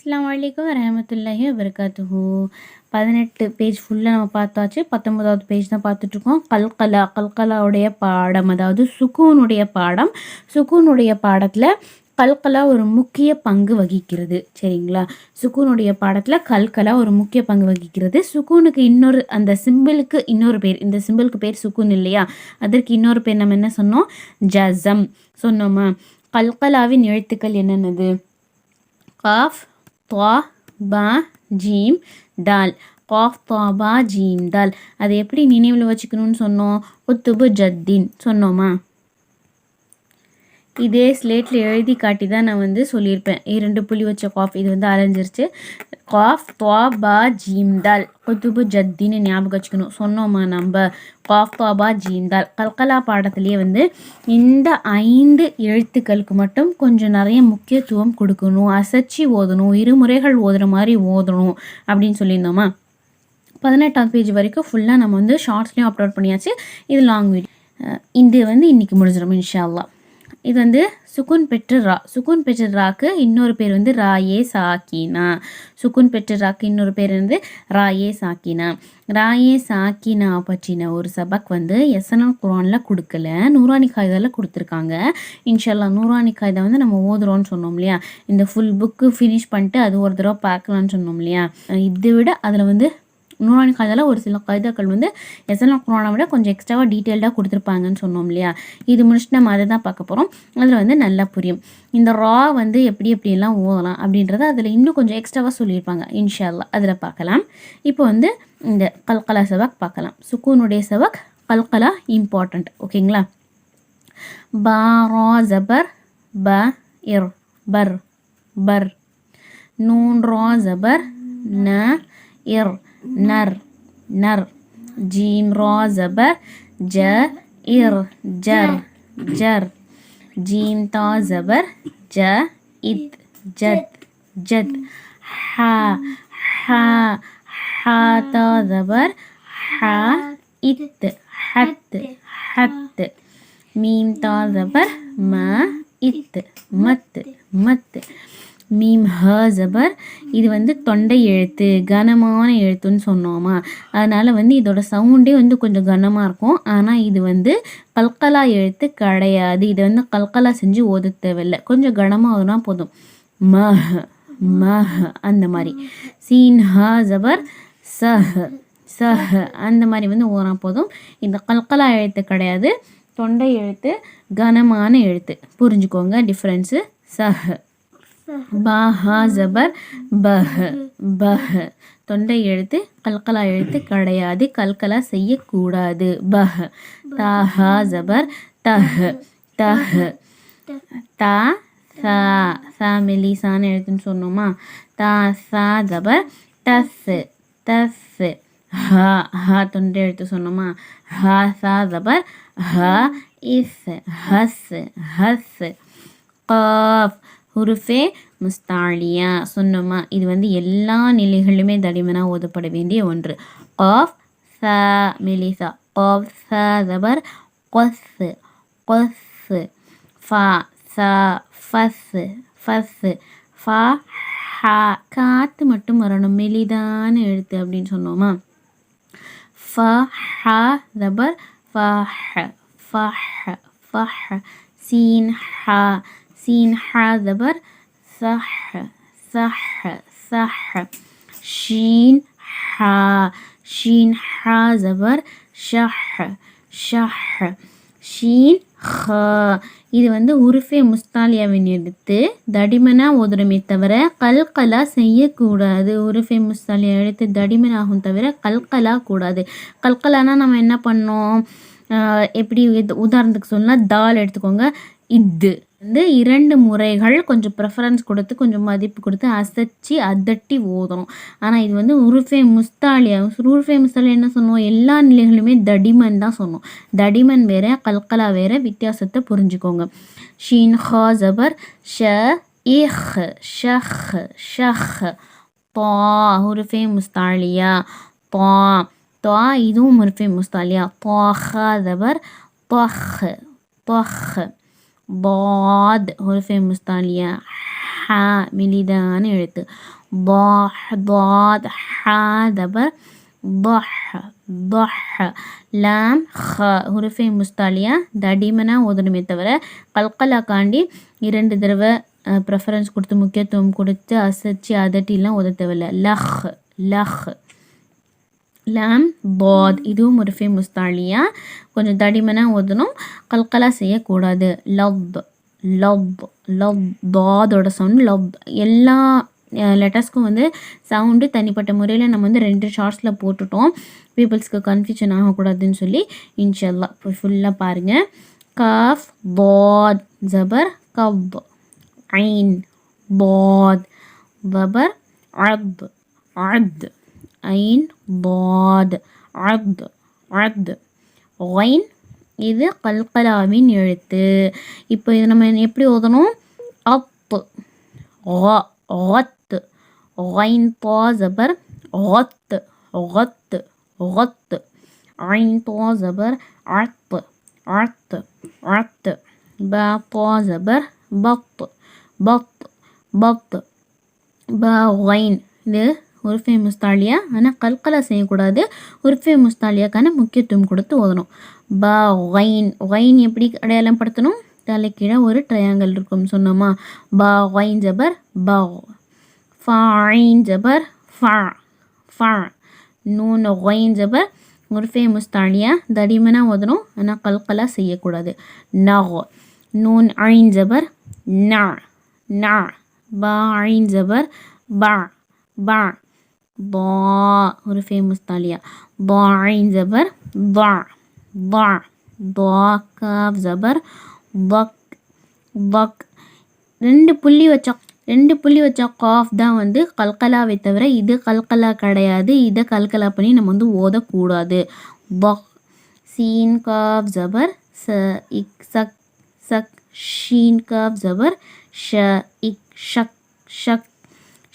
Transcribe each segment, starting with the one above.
அஸ்லாம் வலைக்கம் வரமத்துல்லாஹி வபரகாத்துஹு. பதினெட்டு பேஜ் ஃபுல்லாக நம்ம பார்த்தாச்சு. பத்தொன்பதாவது பேஜ் தான் பார்த்துட்ருக்கோம். கல்கலா கல்கலாவுடைய பாடம் அதாவது சுக்கூனுடைய பாடம். சுக்கூனுடைய பாடத்தில் கல்கலா ஒரு முக்கிய பங்கு வகிக்கிறது. சரிங்களா? சுக்கூனுடைய பாடத்தில் கல்கலா ஒரு முக்கிய பங்கு வகிக்கிறது. சுக்கூனுக்கு இன்னொரு அந்த சிம்பிளுக்கு இன்னொரு பேர் இந்த சிம்பிளுக்கு பேர் சுக்கூன் இல்லையா? அதற்கு இன்னொரு பேர் நம்ம என்ன சொன்னோம்? ஜசம் சொன்னோமா? கல்கலாவின் எழுத்துக்கள் என்னென்னது? காஃப் துவா பா ஜீம் டால். காஃப் துவா பா ஜீம் தால் அதை எப்படி நினைவில் வச்சுக்கணும்னு சொன்னோம்? ஒத்துபு ஜத்தின் சொன்னோமா? இதே ஸ்லேட்டில் எழுதி காட்டி தான் நான் வந்து சொல்லியிருப்பேன். இரண்டு புள்ளி வச்ச காஃப் இது வந்து அலைஞ்சிருச்சு. காஃப் துவாபா ஜீம்தால். குத்துபு ஜத்தின்னு ஞாபகம் வச்சுக்கணும். சொன்னோமா நம்ம? காஃப் துவாபா ஜீம்தால். கல்கலா பாடத்துலேயே வந்து இந்த ஐந்து எழுத்துக்களுக்கு மட்டும் கொஞ்சம் நிறைய முக்கியத்துவம் கொடுக்கணும். அசைச்சி ஓதணும். இருமுறைகள் ஓதுற மாதிரி ஓதணும் அப்படின்னு சொல்லியிருந்தோமா? பதினெட்டாம் பேஜ் வரைக்கும் ஃபுல்லாக நம்ம வந்து ஷார்ட்ஸ்லேயும் அப்லோட் பண்ணியாச்சு. இது லாங் வீடியோ இது வந்து இன்றைக்கி முடிஞ்சிடும் இன்ஷா அல்லா இது வந்து சுகுன் பெற்று ரா சுகுன் பெற்ற ராக்கு இன்னொரு பேர் வந்து ராயே சாக்கினா. சுகுன் பெற்ற ராக்கு இன்னொரு பேர் வந்து ராயே சாக்கினா. ராயே சாக்கினா பற்றின ஒரு சபக் வந்து எஸ்என்எல் குரானில் கொடுக்கல. நூறானி காய்தால கொடுத்துருக்காங்க. இன்ஷல்லா நூறானி காய்தா வந்து நம்ம ஓதுறோம்னு சொன்னோம் இல்லையா? இந்த ஃபுல் புக்கு ஃபினிஷ் பண்ணிட்டு அது ஒரு தடவை பார்க்கலான்னு சொன்னோம் இல்லையா? இதை விட அதில் வந்து நூறாணி காலத்தில் ஒரு சில கவிதைகள் வந்து எஸ்எல்லாம் குரானை விட கொஞ்சம் எக்ஸ்ட்ராவாக டீட்டெயில்டாக கொடுத்துருப்பாங்கன்னு சொன்னோம் இல்லையா? இது முடிச்சுட்டு நம்ம அதை தான் பார்க்க போகிறோம் அதில் வந்து நல்லா புரியும். இந்த ரா வந்து எப்படி எப்படியெல்லாம் ஓதலாம் அப்படின்றத அதில் இன்னும் கொஞ்சம் எக்ஸ்ட்ராவாக சொல்லியிருப்பாங்க. இன்ஷால்லா அதில் பார்க்கலாம். இப்போ வந்து இந்த கல்கலா செவக் பார்க்கலாம். சுக்கூனுடைய செவக் கல்கலா இம்பார்ட்டண்ட் ஓகேங்களா? பா ரா ஜபர் ப இர் பர் பர். நூன் ரா ஜபர் ந இர். நர் நர் ஜீம் ரா ஜபர் ஜ இர் ஜர் ஜர். ஜீம் தா ஜபர் ஜ இத் ஜத் ஜத். ஹா ஹா ஹா தா ஜபர் ஹா இத் ஹத் ஹத். மீம் தா ஜபர் ம இத் மத் மத். மீம் ஹ ஜபர் இது வந்து தொண்டை எழுத்து கனமான எழுத்துன்னு சொன்னோமா? அதனால் வந்து இதோட சவுண்டே வந்து கொஞ்சம் கனமாக இருக்கும். ஆனால் இது வந்து கல்கலா எழுத்து கிடையாது. இதை வந்து கல்கலா செஞ்சு ஓத தேவையில்லை. கொஞ்சம் கனமாக போதும். மஹ மஹ அந்த மாதிரி. சீன் ஹ ஜபர் சஹ சஹ அந்த மாதிரி வந்து ஓனா போதும். இந்த கல்கலா எழுத்து கிடையாது. தொண்டை எழுத்து கனமான எழுத்து. புரிஞ்சுக்கோங்க டிஃப்ரென்ஸு. சஹ. பாஹா ஜபர் பஹ் பஹ். தொண்டை எழுத்து கல்கலா எழுத்து கிடையாது கல்கலா செய்யக்கூடாது. பஹ். தாஹா ஜபர் தஹ் தஹ். தா சா சா மெலிசான எழுத்துன்னு சொன்னோமா? தா சா ஜபர் தஸ் தஸ் ஹா ஹா தொண்டை எழுத்து சொன்னோமா? ஹா சா ஜபர் ஹ இஸ் ஹஸ் ஹஸ். காஃப் ஹுருஃபே முஸ்தாலியா சொன்னோமா? இது வந்து எல்லா நிலைகளிலுமே தடிமனாக ஓதப்பட வேண்டிய ஒன்று. ஆஃப் ச மெலிசா. ஆஃப் ச தபர். கொஸ். கொஸ். ஃபா. ச. ஃபஸ். ஃபஸ். ஃபா. ஹா. காற்று மட்டும் வரணும். மெலிதான எழுத்து அப்படின்னு சொன்னோமா? ஃப. ஹ. தபர். ஃப. ஃப. ஃப. சீன். ஹா. சீன் ஹ ஜபர் சஹ் சஹ் சஹ் ஷீன் ஹ ஷீன் ஹ ஜபர் ஷஹ் ஷஹ் ஷீன் ஹ இது வந்து உருஃபே முஸ்தாலியாவின் எடுத்து தடிமனாக ஓதுறமே தவிர கல்கலா செய்யக்கூடாது. உருஃபே முஸ்தாலியா எடுத்து தடிமனாகும் தவிர கல்கலா கூடாது. கல்கலானா நம்ம என்ன பண்ணோம்? எப்படி உதாரணத்துக்கு சொன்னால் தால் எடுத்துக்கோங்க. இது வந்து இரண்டு முறைகள் கொஞ்சம் ப்ரிஃபரன்ஸ் கொடுத்து கொஞ்சம் மதிப்பு கொடுத்து அசைச்சி அதட்டி ஓதணும். ஆனால் இது வந்து உருஃபே முஸ்தாலியா உருஃபே முஸ்தாலியா என்ன சொன்னோம்? எல்லா நிலைகளுமே தடிமன் தான் சொன்னோம். தடிமன் வேற கல்கலா வேற வித்தியாசத்தை புரிஞ்சுக்கோங்க. ஷீன் ஹா ஜபர் ஷ இஹ் ஷஹ் ஷஹ் பா உருஃபே முஸ்தாலியா பா தா இதுவும் உருஃபே முஸ்தாலியா பாஹா ஜபர் பஹ் பஹ். ضاد حروف مستعلية ح ஹா மெலிதான எழுத்து பாஹ் தாத் ஹா தபர் ضح ضح லாம் ஹ ஹுருஃபே முஸ்தாலியா தடிமனாக ஓதணுமே தவிர கல்கலாக்காண்டி இரண்டு தடவை ப்ரெஃபரன்ஸ் கொடுத்து முக்கியத்துவம் கொடுத்து அசைச்சு அதட்டிலாம் ஓத தேவையில்ல லஹ் லஹ் லாம் பாத் இதுவும் ஒரு ஃபேமஸ் முஸ்தாலியா கொஞ்சம் தடிமனாக ஓதணும் கல்கலா செய்யக்கூடாது. லவ் லவ் லவ் பாதோட சவுண்ட் லவ். எல்லா லெட்டர்ஸ்க்கும் வந்து சவுண்டு தனிப்பட்ட முறையில் நம்ம வந்து ரெண்டு ஷார்ட்ஸில் போட்டுட்டோம். பீப்புள்ஸ்க்கு கன்ஃபியூஷன் ஆகக்கூடாதுன்னு சொல்லி இன்ஷல்லா. இப்போ ஃபுல்லாக பாருங்கள் கஃப் பாத் ஜபர் கப் ஐன் பாத் பபர் அப் அத் ஐன் பாத் அத் அத் ஒயின் இது கல்கலாவின் எழுத்து. இப்போ இது நம்ம எப்படி ஓதணும்? அப். ஒத்து ஒயின் பா ஜபர். ஒத்து ஒத்து ஒத்து ஐன் பா ஜபர். அத்து அத்து அத்து பா பா ஜபர். பப். பத்து பத்து ப ஒயின் இது உருஃபே முஸ்தாலியா ஆனால் கல்கலா செய்யக்கூடாது. உருஃபே முஸ்தாலியாக்கான முக்கியத்துவம் கொடுத்து ஓதணும். ப ஒயின் ஒயின் எப்படி அடையாளம் படுத்தணும் தலைக்கீழே ஒரு ட்ரையாங்கல் இருக்கும் சொன்னோமா? பா ஒயின் ஜபர் பா ஃபாயின் ஜபர் ஃபா ஃபா. நூன் ஒயின் ஜபர் உருஃபே முஸ்தாலியா தடிமனாக ஓதணும் ஆனால் கல்கலா செய்யக்கூடாது. ந நூன் ஐன் ஜபர் நா நா. பா ஐன் ஜபர் பா பா. பா ஒரு ஃபேமஸ் தாலியா. பாயின் ஜபர் வா வா பா காஃப் ஜபர் பக் பக். ரெண்டு புள்ளி வச்சா ரெண்டு புள்ளி வச்சா காஃப் தான் வந்து கல்கலாவை தவிர இது கல்கலா கிடையாது. இதை கல்கலா பண்ணி நம்ம வந்து ஓதக்கூடாது. பக் சீன் காஃப் ஜபர் ச இக் சக் சக் ஷீன் காஃப் ஜபர் ஷ இக் ஷக் ஷக்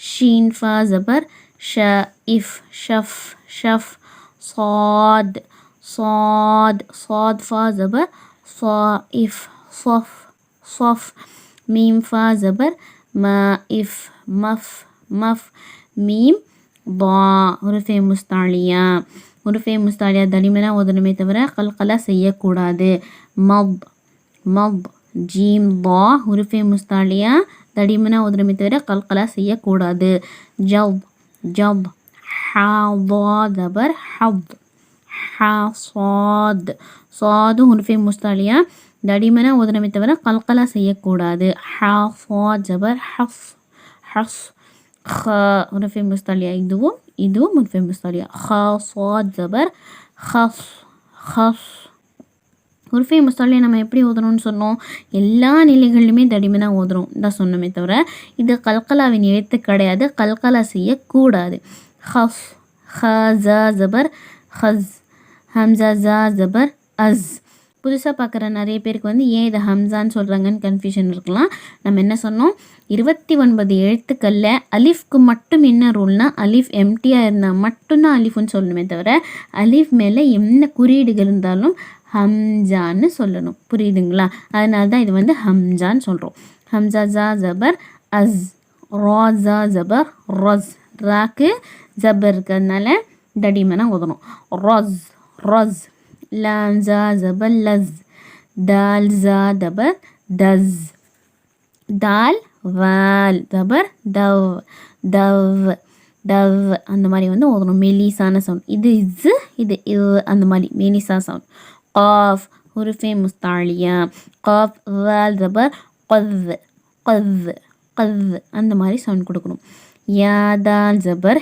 ஷீன் ஃபா ஜபர் شائف شف شف صاد صاد صاد فا زبر صائف صف صف ميم فا زبر مائف مف مف ميم ضا ஹுருஃபே முஸ்தாலியா ஹுருஃபே முஸ்தாலியா தனிமனாக ஓதணுமே தவிர கல்கலா செய்யக்கூடாது மப் மப் ஜீம் பா ஹுருஃபே முஸ்தாலியா தடிமனாக ஓதணுமே தவிர கல்கலா செய்யக்கூடாது ஜவ் جب حاض زبر حظ حصاد صاد ஹுருஃபே முஸ்தாலியா தடிமனாக ஓதனமே தவிர கல்கலா செய்யக்கூடாது ஹாஃபாத் ஜபர் ஹஃப் ஹஸ் ஹ ஹுருஃபே முஸ்தாலியா இதுவும் இதுவும் ஹுருஃபே முஸ்தாலியா ஹாஃபாத் ஜபர் ஹஃப் ஹஃப் உருஃபே முஸ்தாலே நம்ம எப்படி ஓதுறோம்னு சொன்னோம். எல்லா நிலைகளிலுமே தடிமனாக ஓதுறோம் தான் சொன்னோமே தவிர இது கல்கலாவின் எழுத்து கிடையாது. கல்கலா செய்யக்கூடாது. ஹஃப் ஹ ஜபர் ஹஸ் ஹம்சா ஜா ஜபர் அஸ். புதுசாக பார்க்குற நிறைய பேருக்கு வந்து ஏன் இதை ஹம்சான்னு சொல்கிறாங்கன்னு கன்ஃபியூஷன் இருக்கலாம். நம்ம என்ன சொன்னோம்? இருபத்தி ஒன்பது எழுத்துக்களில் அலிஃப்க்கு மட்டும் என்ன ரூல்னால் அலிஃப் எம்டியாக இருந்தால் மட்டும்தான் அலிஃப்னு சொல்லணுமே தவிர அலிஃப் மேலே என்ன குறியீடுகள் இருந்தாலும் ஹம்ஜான்னு சொல்லணும். புரியுதுங்களா? அதனால தான் இது வந்து ஹம்ஜான்னு சொல்கிறோம் ஹம்ஜா ஜா ஜபர் அஸ் ரோஜா ஜபர் ரொஸ். ராக்கு ஜபர் இருக்கிறதுனால தடிமனாக ஓதணும். ரொஸ் ரொஸ். லாம் ஜா ஜபர் லஸ். தால் ஜா தபர் தஸ் தால் வால். தபர் தவ் தவ் டவ். அந்த மாதிரி வந்து ஓதணும். மெலிசான சவுண்ட் இது இஸ் இது இவ். அந்த மாதிரி. மெலிசா சவுண்ட் قاف حروف مستعلية قاف ذال زبر قذ قذ قذ அந்த மாதிரி சவுண்ட் கொடுக்கணும் யா தால் ஜபர்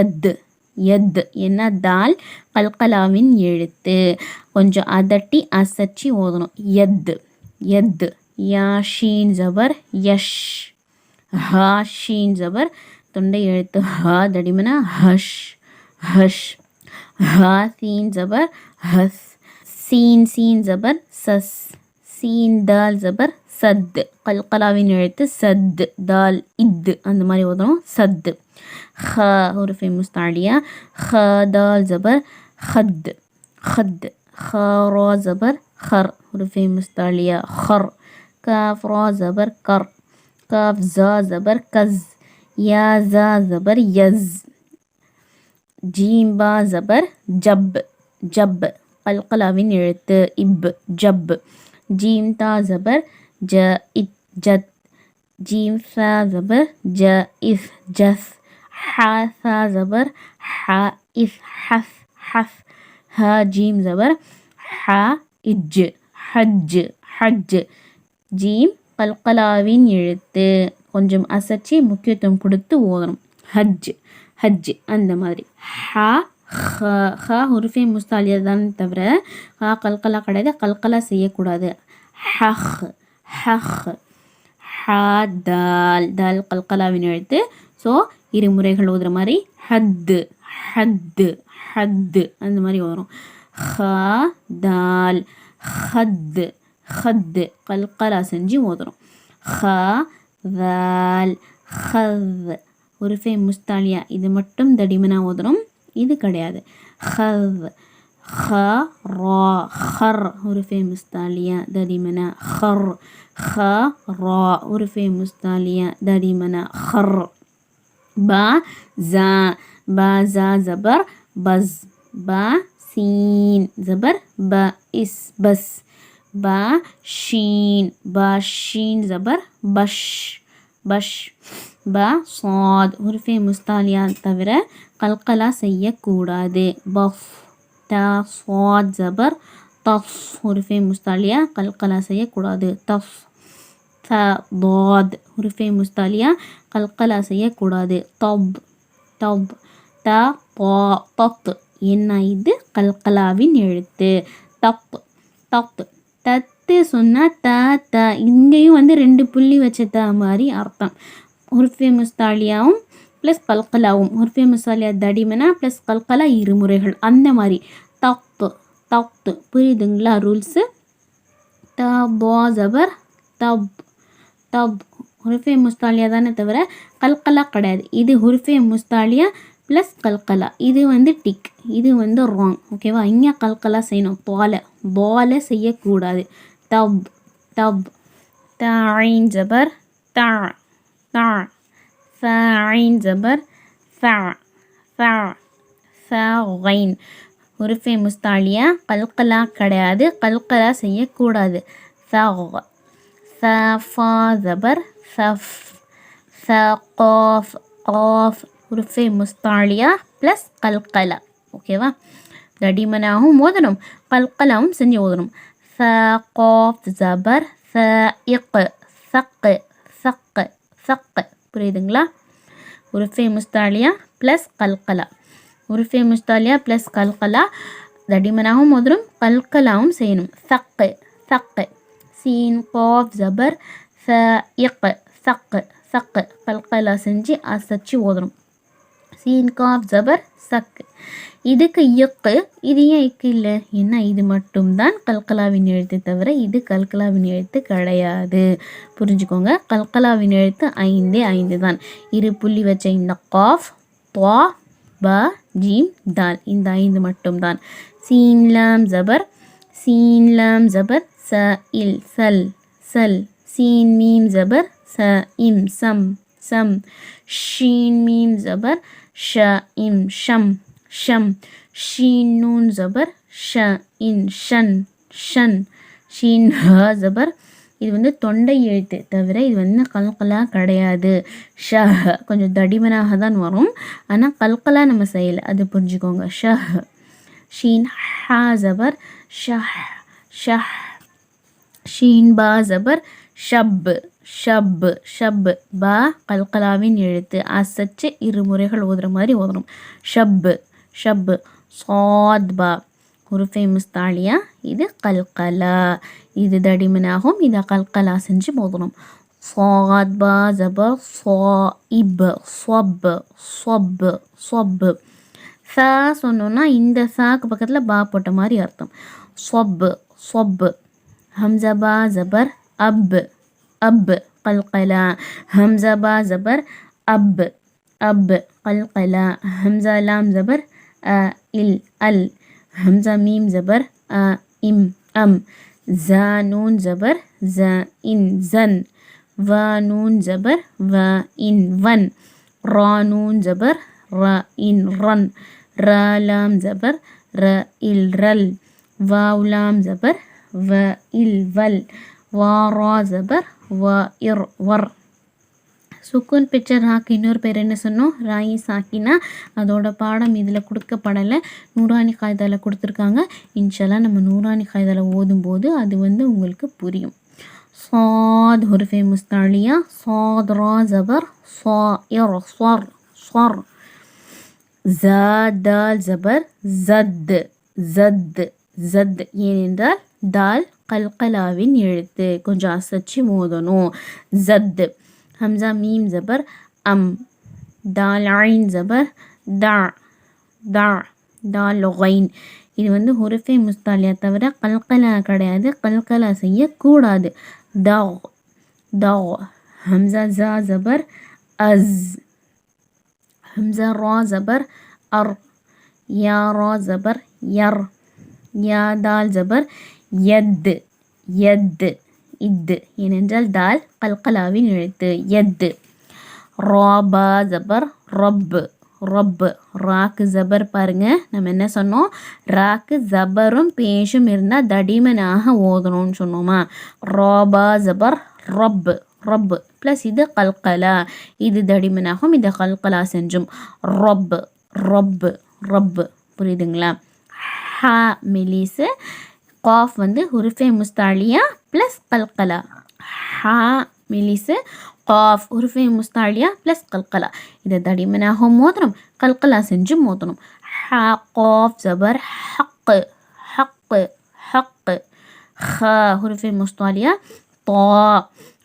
எத் எத் என்ன தால் கல்கலாவின் எழுத்து கொஞ்சம் அதட்டி அசச்சி ஓதணும் எத் எத் யா ஷீன் ஜபர் யஷ் ஹா ஷீன் ஜபர் தொண்டை எழுத்து ஹா தடிமனா ஹஷ் ஹஷ் ஹா சீன் ஜபர் ஹஸ் சீன் சீன் ஜபர் சஸ் சீன் தால் ஜபர் சத்து கல்கலாவின் எழுத்து சத்து தால் இத்து அந்த மாதிரி ஓதணும் சத்து ஹ ஒரு ஃபேமஸ் தாடியா ஹ தால் ஜபர் ஹத் ஹத் ஹ ரா ஜபர் ஹர் ஒரு ஃபேமஸ் தாலியா ஹர் கஃப் ரா ஜபர் கர் காஃப் ஜா ஜபர் கஸ் யா ஜா ஜபர் யஸ் ஜீம் பா ஜபர் ஜப் ஜப் கல்கலாவின் எழுத்து இப் ஜப் ஜீம் தா ஜபர் ஜ இத் ஜத் ஜீம் ஃபா ஜபர் ஜ இஃப் ஜஸ் ஹா ஃபா ஜபர் ஹ இஃப் ஹஃப் ஹஃப் ஹ ஜீம் ஜபர் ஹ இஜ் ஹஜ் ஹஜ் ஜீம் கல்கலாவின் எழுத்து கொஞ்சம் அசைச்சி முக்கியத்துவம் கொடுத்து ஓதணும். ஹஜ். ஹஜ். அந்த மாதிரி. ஹா ஹ ஹ உருஃபே முஸ்தாலியா தான் தவிர ஹா கல்கலா கிடையாது. கல்கலா செய்யக்கூடாது. ஹஹ் ஹஹ் ஹா தால். தால் கல்கலாவின் எழுத்து. ஸோ இரு முறைகள் ஓதுற மாதிரி ஹத்து ஹத்து ஹத்து அந்த மாதிரி வரும். ஹ தால் ஹத்து ஹத்து கல்கலா செஞ்சு ஓதுறோம். ஹ தால் ஹவ். உருஃபே முஸ்தாலியா இது மட்டும் தடிமனா ஓதுறோம். இது கிடையாது ஹவ் ஹ ரா ஹர் உருஃபே முஸ்தாலியா தடிமனா ஹர் ஹ ரா உருஃபே முஸ்தாலியா தடிமனா ஹர் பா ஜா பா ஜா ஜபர் பஸ் பா சீன் ஜபர் ப இஸ் பஸ் பா ஷீன் பா ஷீன் ஜபர் பஷ் பஷ் ப சாத் உருஃபே முஸ்தாலியா தவிர கல்கலா செய்யக்கூடாது. பஃப் த சாத் ஜபர் தஃப். உருஃபே முஸ்தாலியா கல்கலா செய்யக்கூடாது. தஃப் த பாத் உருஃபே முஸ்தாலியா கல்கலா செய்யக்கூடாது. தப் தப். த பா தத். என்ன இது? கல்கலாவின் எழுத்து. தப் தப் தத்து சொன்னால் த த. இங்கேயும் வந்து ரெண்டு புள்ளி வச்ச த மாதிரி அர்த்தம். உருஃபே முஸ்தாலியாவும் ப்ளஸ் கல்கலாவும் உருஃபே முஸ்தாலியா தடிமனா ப்ளஸ் கல்கலா இருமுறைகள் அந்த மாதிரி. தக்து தக்து புரியுதுங்களா ரூல்ஸு த பா ஜபர் தப். தப் ஹுருஃபே முஸ்தாலியா தானே தவிர கல்கலா கிடையாது. இது ஹுருஃபே முஸ்தாலியா ப்ளஸ் கல்கலா. இது வந்து டிக் இது வந்து ராங் ஓகேவா இங்கே கல்கலா செய்யணும். பாலை. பாலை செய்யக்கூடாது. தப் தப். தாயின் ஜபர். தா தா. ஃபைன் ஜபர். ஃபா ஃபா ஃபைன் உருஃபே முஸ்தாலியா கல்கலா கிடையாது. கல்கலா செய்யக்கூடாது. ஃபா ஜபர். ஃபஃப் ஃப காஃப் உருஃபே முஸ்தாலியா ப்ளஸ் கல்கலா. ஓகேவா? தடிமனாகவும் ஓதணும். கல்கலாவும் செஞ்சு ஓதணும். ஃப ஜபர். ஃப இக் சக்கு சக்கு சக்கு புரியுதுங்களா? உருஃபே முஸ்தாலியா ப்ளஸ் கல்கலா. உருஃபே முஸ்தாலியா ப்ளஸ் கல்கலா. தடிமனாகவும் ஓதணும் கல்கலாவும் செய்யணும். சக்கு சக்கு சீன் காஃப் ஜபர் ச இக்கு சக்கு சக்கு கல்கலா செஞ்சு அசைச்சு ஓதணும் சீன் காஃப் ஜபர் சக். இதுக்கு இயக்கு இது ஏன் இக்கு இல்லை? ஏன்னா இது மட்டும்தான் கல்கலாவின் எழுத்து தவிர இது கல்கலாவின் எழுத்து கிடையாது. புரிஞ்சுக்கோங்க. கல்கலாவின் எழுத்து ஐந்தே ஐந்து தான் இரு புள்ளி வச்ச இந்த காஃப் பா ப ஜீம் தால். இந்த ஐந்து மட்டும்தான். சீன்லாம் ஜபர் சீன்லாம் ஜபர் ச இல் சல் சல். சீன் மீம் ஜபர் ச இம் சம் சம். ஷீன் மீம் ஜபர் ஷ இம் ஷம் ஷம். ஷீன் நூன் ஜபர் ஷ இன் ஷன் ஷன். ஷீன் ஜபர். இது வந்து தொண்டை எழுத்து தவிர இது வந்து கல்கலா கிடையாது. ஷ கொஞ்சம் தடிமனாக தான் வரும். ஆனால் கல்கலா நம்ம செய்யலை. அது புரிஞ்சுக்கோங்க. ஷ ஷீன் ஹா ஜபர் ஷஹ் ஷஹ். ஷீன் பா ஜபர் ஷப். ஷப் ஷப் பா கல்கலாவின் எழுத்து அசைச்சு இரு முறைகள் ஓதுற மாதிரி ஓதணும் ஷப் ஷப் சாத் பா உருஃபை முஸ்தாலியா இது கல்கலா இது தடிமனாகும் இதை கல்கலா செஞ்சு ஓதணும் صاد با زبر صائب صب صب صب சா சொன்னோன்னா இந்த சாக்கு பக்கத்தில் பா போட்ட மாதிரி அர்த்தம் சொப் சொப் ஹம்சா பா ஜபர் அப் அப் கல்கலா ஹம்சா பா ஜபர் அப் அப் கல்கலா ஹம்சா லாம் ஜபர் அ இல் அல் ஹம்சா மீம் ஜபர் அ இம் அம் ஜ நூன் ஜபர் ஜ இன் ஜன் வ நூன் ஜபர் வ இன் வன் ரா நூன் ஜபர் ர இன் ரன் ர லாம் ஜபர் ர இல் ரல் வாவ் லாம் ஜபர் வ இல் வல் வா ரா ஜபர் வ இர் வர் சுக்குன் பிக்சர் ராக்கு இன்னொரு பேர் என்ன சொன்னோம் ராயி சாக்கினா அதோட பாடம் இதில் கொடுக்கப்படலை நூறானி காய்தால கொடுத்துருக்காங்க இன்ஷால்லாம் நம்ம நூறானி காய்தால ஓதும்போது அது வந்து உங்களுக்கு புரியும் صاد حرف مستعلية صاد را زبر صائر صر صر زاد دال زبر زد زد زد ஏனென்றால் தால் கல்கலாவின் எழுத்து. கொஞ்சம் அசைச்சு மோதணும். ஜத் ஹம்சா மீம் ஜபர். அம். தால் ஐன் ஜபர். தா. தா. தால் லொகைன். இது வந்து ஹுருஃபே முஸ்தாலியா தவிர கல்கலா கிடையாது. கல்கலா செய்யக்கூடாது. தா. தா. ஹம்சா ஜா ஜபர். அஸ். ஹம்சா ரா ஜபர். அர். யா ரா ஜபர். யர். யா தால் ஜபர். யத் யத் இத்து. ஏனென்றால் தால் கல்கலாவின் எழுத்து எத்து ராபா ஜபர் ரொப்பு ரொப்பு ராக்கு ஜபர் பாருங்க நம்ம என்ன சொன்னோம்? ராக்கு ஜபரும் பேஷும் இருந்தால் தடிமனாக ஓதணும்னு சொன்னோமா? ராபா ஜபர் ரொப்பு ரப். ப்ளஸ் இது கல்கலா. இது தடிமனாகும் இது கல்கலா செஞ்சும். ரப் ரப் ரப். புரியுதுங்களா? ஹா மெலிசு காஃப் வந்து ஹுருஃபே முஸ்தாலியா ப்ளஸ் கல்கலா. ஹா மெலிசு காஃப் ஹுருஃபே முஸ்தாலியா ப்ளஸ் கல்கலா. இதை தடிமனாகவும் மோதணும் கல்கலா செஞ்சு மோதணும். ஹா காஃப் ஜபர் ஹக் ஹக் ஹக் ஹ ஹுருஃபே முஸ்தாலியா தா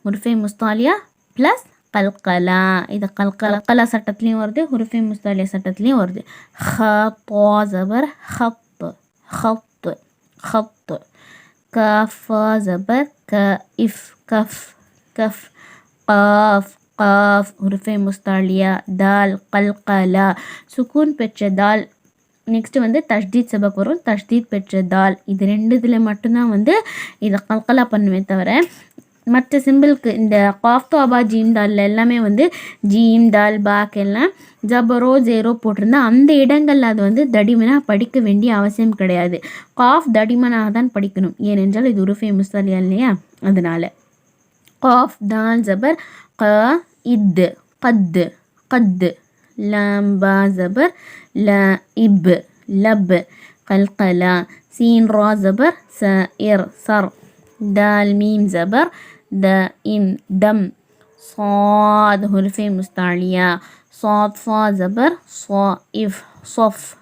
ஹுருஃபே முஸ்தாலியா ப்ளஸ் கல்கலா. இது கல்கலா கலா சட்டத்துலேயும் வருது ஹுருஃபே முஸ்தாலியா சட்டத்துலேயும் வருது. ஹ தா ஜபர் ஹப் ஹப் ஹப் கஃபா ஜபர் க இஃப் கஃப் கஃப் قاف قاف ஹுருஃபே முஸ்தாலியா தால் கல்கலா சுக்கூன் பெற்ற தால் நெக்ஸ்ட் வந்து தஷ்தீத் சபக் வரும் தஷ்தீத் பெற்ற தால் இது ரெண்டு இதில் மட்டும்தான் வந்து இதை கல்கலா பண்ணுவேன் தவிர மற்ற சிம்பிளுக்கு இந்த காஃப்தோ அபா ஜீம் தாலில் எல்லாமே வந்து ஜீம் தால் பாக் எல்லாம் ஜபரோ ஜேரோ போட்டிருந்தா அந்த இடங்களில் அது வந்து தடிமனாக படிக்க வேண்டிய அவசியம் கிடையாது காஃப் தடிமனாக தான் படிக்கணும் ஏனென்றால் இது ஒரு ஃபேமஸ் தாலியா இல்லையா அதனால் காஃப் தால் ஜபர் க இத் கத் கத் லாம் பா ஜபர் ல இப் லப் கல்கலா சீன் ரா ஜபர் ச இர் சர் دال ميم زبر دائم دم صاد حرف مستعلية صاد صا زبر صائف صف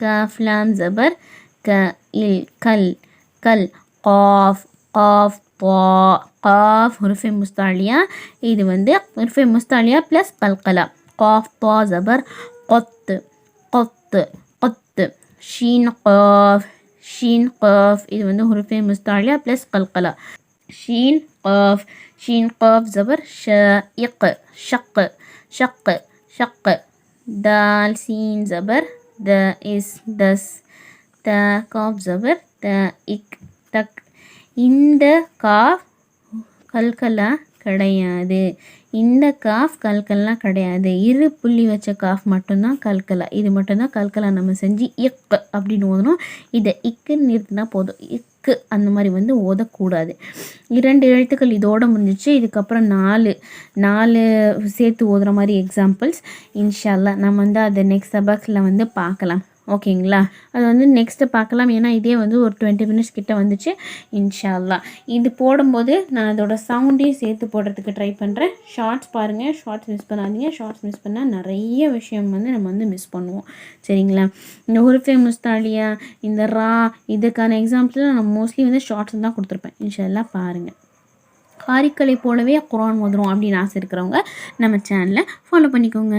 كاف لام زبر كإل كل كل قاف قاف طا قاف حرف مستعلية இது வந்து حرف مستعلية ப்ளஸ் கல்கலா قاف طا زبر قط قط قط شين قاف ஷீன் قاف இது வந்து ஹுருஃபே முஸ்தாலியா plus கல்கலா Sheen قاف Sheen قاف زبر شائق شق شق شق دال سين زبر د is thus the cough ஜபர் த இக் தக் இந்த காஃப் கல்கலா கிடையாது இந்த காஃப் கல்கல்லாம் கிடையாது இரு புள்ளி வச்ச காஃப் மட்டும்தான் கல்கலா இது மட்டும்தான் கல்கலா நம்ம செஞ்சு இக் அப்படின்னு ஓதணும் இதை இக்குன்னு நிறுத்தினா போதும் இக்கு அந்த மாதிரி வந்து ஓதக்கூடாது. இரண்டு எழுத்துக்கள் இதோட முடிஞ்சிச்சு. இதுக்கப்புறம் நாலு நாலு சேர்த்து ஓதுற மாதிரி எக்ஸாம்பிள்ஸ் இன்ஷால்லா நம்ம வந்து அதை நெக்ஸ்ட் சபக்ஸில் வந்து பார்க்கலாம். ஓகேங்களா? அது வந்து நெக்ஸ்ட்டு பார்க்கலாம். ஏன்னா இதே வந்து ஒரு டுவெண்ட்டி மினிட்ஸ் கிட்டே வந்துச்சு. இன்ஷால்லா. இது போடும்போது நான் அதோட சவுண்டையும் சேர்த்து போடுறதுக்கு ட்ரை பண்ணுறேன் ஷார்ட்ஸ் பாருங்கள் ஷார்ட்ஸ் மிஸ் பண்ணாதீங்க. ஷார்ட்ஸ் மிஸ் பண்ணால் நிறைய விஷயம் வந்து நம்ம வந்து மிஸ் பண்ணுவோம். சரிங்களா? இந்த உருஃபே முஸ்தாலியா இந்த ரா இதுக்கான எக்ஸாம்பிள் நான் மோஸ்ட்லி வந்து ஷார்ட்ஸ் தான் கொடுத்துருப்பேன். இன்ஷால்லா பாருங்கள் காரிக்கலை போலவே குரான் ஓதுறோம் அப்படின்னு ஆசை இருக்கிறவங்க நம்ம சேனலை ஃபாலோ பண்ணிக்கோங்க.